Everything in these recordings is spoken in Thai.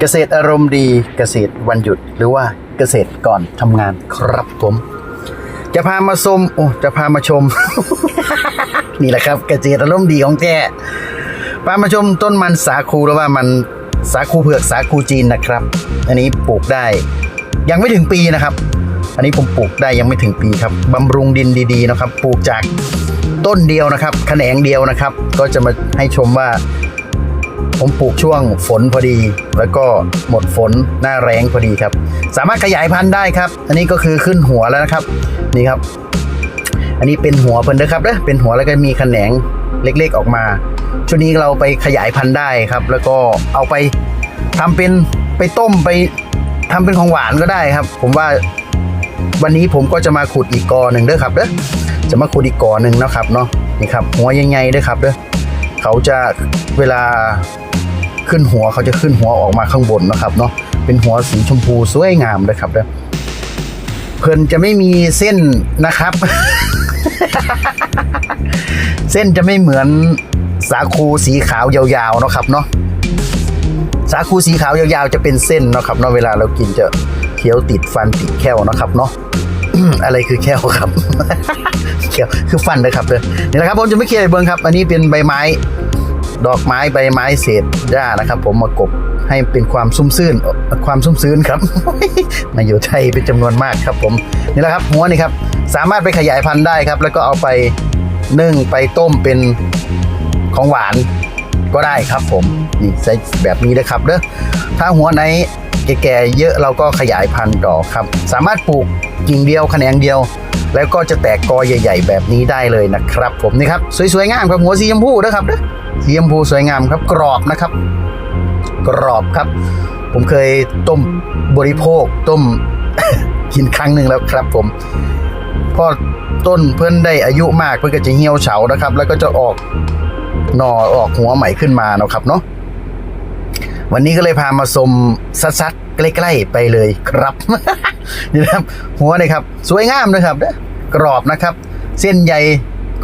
เกษตรอารมณ์ดีเกษตรวันหยุด หรือว่าเกษตรก่อนทำงานครับผม จะพามาชมโอ้จะพามาชม นี่แหละครับเกษตรอารมณ์ดีของแกพามาชมต้นมันสาคูหรือว่ามันสาคูเผือกสาคูจีนนะครับ อันนี้ปลูกได้ ยังไม่ถึงปีนะครับ อันนี้ผมปลูกได้ยังไม่ถึงปีครับบำรุงดินดีๆนะครับ ปลูกจากต้นเดียวนะครับแขนงเดียวนะครับ ก็จะมาให้ชมว่า ผมปลูกช่วงฝนพอดี แล้วก็หมดฝนหน้าแรงพอดีครับ สามารถขยายพันธุ์ได้ครับ อันนี้ก็คือขึ้นหัวแล้วนะครับนี่ครับ อันนี้เป็นหัวเพิ่นนะครับเด้อเป็นหัวแล้วก็มีแขนงเล็กๆออกมาชุดนี้เราไปขยายพันธุ์ได้ครับ แล้วก็เอาไปทำเป็นไปต้มไปทำเป็นของหวานก็ได้ครับ ผมว่าวันนี้ผมก็จะมาขุดอีกกอหนึ่งเด้อครับเด้อจะมาขุดอีกกอหนึ่งนะครับเนาะนี่ครับหัวใหญ่ๆเด้อครับเด้อเขาจะเวลา ขึ้นหัวเขาจะขึ้นหัวออกมาข้างบนนะครับเนาะเป็นหัวสีชมพูสวยงามเลยครับเด้อเพิ่นจะไม่มีเส้นนะครับ เส้นจะไม่เหมือนสาคูสีขาวยาวๆนะครับเนาะสาคูสีขาวยาวๆจะเป็นเส้นนะครับเนาะเวลาเรากินจะเคี้ยวติดฟันติดแค้วนะครับเนาะอะไรคือแค้วครับแค้วคือฟันนะครับเด้อนี่แหละครับผมจะไม่เคลียร์เบิ้งครับ อันนี้เป็นใบไม้ ดอกไม้ใบไม้เศษหญ้านะครับ ผมมากบให้เป็นความซุ่มซื่นความซุ่มซื่นครับ มาอยู่ไทยเป็นจำนวนมากครับผมนี่แหละครับหัวนี่ครับสามารถไปขยายพันธุ์ได้ครับ แล้วก็เอาไปนึ่งไปต้มเป็นของหวานก็ได้ครับผมนี่ใส่แบบนี้นะครับเด้อถ้าหัวไหน แก่ๆเยอะเราก็ขยายพันธุ์ต่อครับ สามารถปลูกกิ่งเดียวแขนงเดียว แล้วก็จะแตกกอใหญ่ ๆ แบบนี้ได้เลยนะครับ ผมนี่ครับสวยๆงามครับหัวสีชมพูนะครับเด้อสีชมพูสวยงามครับกรอบนะครับ กรอบครับ ผมเคยต้มบริโภคต้มกินครั้งหนึ่งแล้วครับ ผมพอต้นเพิ่อนได้อายุมากเพิ่อนก็จะเหี่ยวเฉานะครับ แล้วก็จะออกหน่อออกหัวใหม่ขึ้นมาเนาะครับเนาะ วันนี้ก็เลยพามาชมซัดๆใกล้ๆไปเลยครับนี่นะครับ หัวเลยครับ สวยงามนะครับเด้อกรอบนะครับ เส้นใย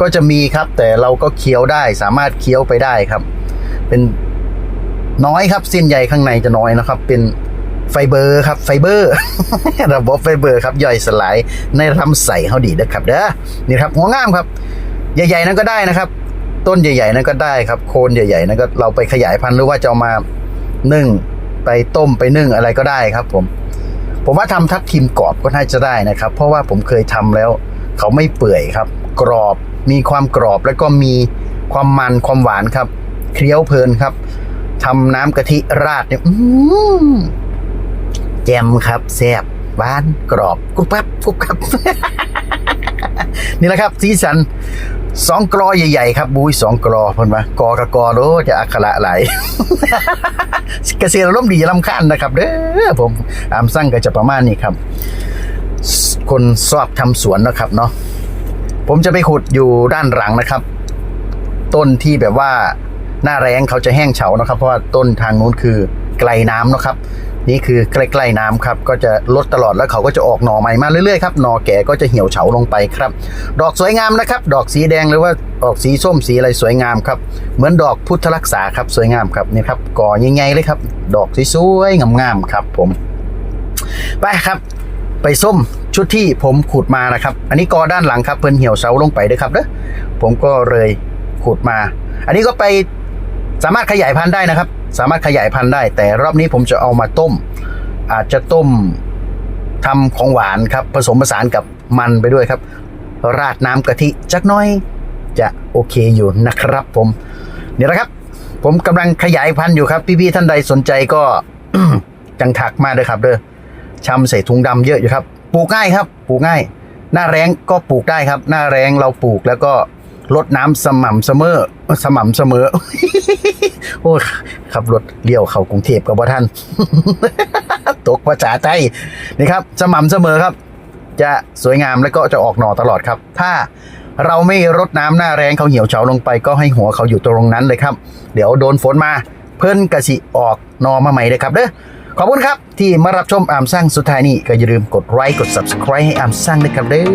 ก็จะมีครับ แต่เราก็เคี้ยวได้สามารถเคี้ยวไปได้ครับ เป็นน้อยครับเส้นใยข้างในจะน้อยนะครับ เป็นไฟเบอร์ครับ ไฟเบอร์ ระบบไฟเบอร์ครับย่อยสลายในลำไส้เขาดีนะครับเด้อนี่ครับหัวงามครับ ใหญ่ๆนั้นก็ได้นะครับ ต้นใหญ่ ๆ นั้นก็ได้ครับ โคนใหญ่ ๆ นั้นก็เราไปขยายพันธุ์หรือว่าจะเอามา นึ่ง ไปต้มไปนึ่งอะไรก็ได้ครับ ผม ผมว่าทำทับทิมกรอบก็น่าจะได้นะครับ เพราะว่าผมเคยทำแล้ว เขาไม่เปื่อยครับ กรอบมีความกรอบแล้วก็มีความมันความหวานครับเคี้ยวเพลินครับทำน้ำกะทิราดเนี่ยอื้อหือแจ่มครับแซ่บหวานกรอบกรุบกรับกรุบกรับนี่แหละครับสีสัน สองกรอใหญ่ๆครับบุ้ยสองกรอเพิ่นว่ากอกับกอโดจะอักขระไหลเกษตรร่มดีลำคาญนะครับเด้อผมอามสั่งก็จะประมาณนี้ครับ คนชอบทำสวนนะครับเนาะผมจะไปขุดอยู่ด้านหลังนะครับ ต้นที่แบบว่าหน้าแรงเขาจะแห้งเฉานะครับ เพราะว่าต้นทางนู้นคือ ไกลน้ำนะครับ นี่คือใกล้ๆน้ำครับก็จะลดตลอดแล้วเขาก็จะออกหน่อใหม่มาเรื่อยๆครับหน่อแก่ก็จะเหี่ยวเฉาลงไปครับ ดอกสวยงามนะครับ ดอกสีแดงหรือว่าออกสีส้มสีอะไรสวยงามครับ เหมือนดอกพุทธรักษาครับสวยงามครับนี่ครับก่อใหญ่ๆเลยครับ ดอกสวยๆงามๆครับ ผม ไปครับ ไปส้มชุดที่ผมขุดมานะครับ อันนี้กอด้านหลังครับเพิ่นเหี่ยวเสาลงไปด้วยครับเด้อผมก็เลยขุดมา อันนี้ก็ไป สามารถขยายพันธุ์ได้นะครับ สามารถขยายพันธุ์ได้ แต่รอบนี้ผมจะเอามาต้ม อาจจะต้มทำของหวานครับ ผสมผสานกับมันไปด้วยครับ ราดน้ำกะทิจักน้อยจะโอเคอยู่นะครับผมนี่แหละครับ ผมกำลังขยายพันธุ์อยู่ครับ พี่ๆท่านใดสนใจก็จังถักมาเลยครับเด้อชำใส่ถุงดำเยอะอยู่ครับ ปลูกง่ายครับ ปลูกง่าย หน้าแรงก็ปลูกได้ครับ หน้าแรงเราปลูกแล้วก็ ลดน้ำสม่ำเสมอ สม่ำเสมอ โอ้ยขับรถเลี้ยวเข้ากรุงเทพกับว่าท่านตกภาษาใจนี่ครับ สม่ำเสมอครับ จะสวยงามแล้วก็จะออกหน่อตลอดครับ ถ้าเราไม่รดน้ำหน้าแรงเขาเหี่ยวเฉาลงไปก็ให้หัวเขาอยู่ตรงนั้นเลยครับ เดี๋ยวโดนฝนมา เพิ่นกระสิออกนอมาใหม่เลยครับเด้อขอบคุณครับ ที่มารับชมอามสร้างสุดท้ายนี้ก็อย่าลืมกดไลค์กด subscribe ให้อามสร้างด้วยครับเด้อ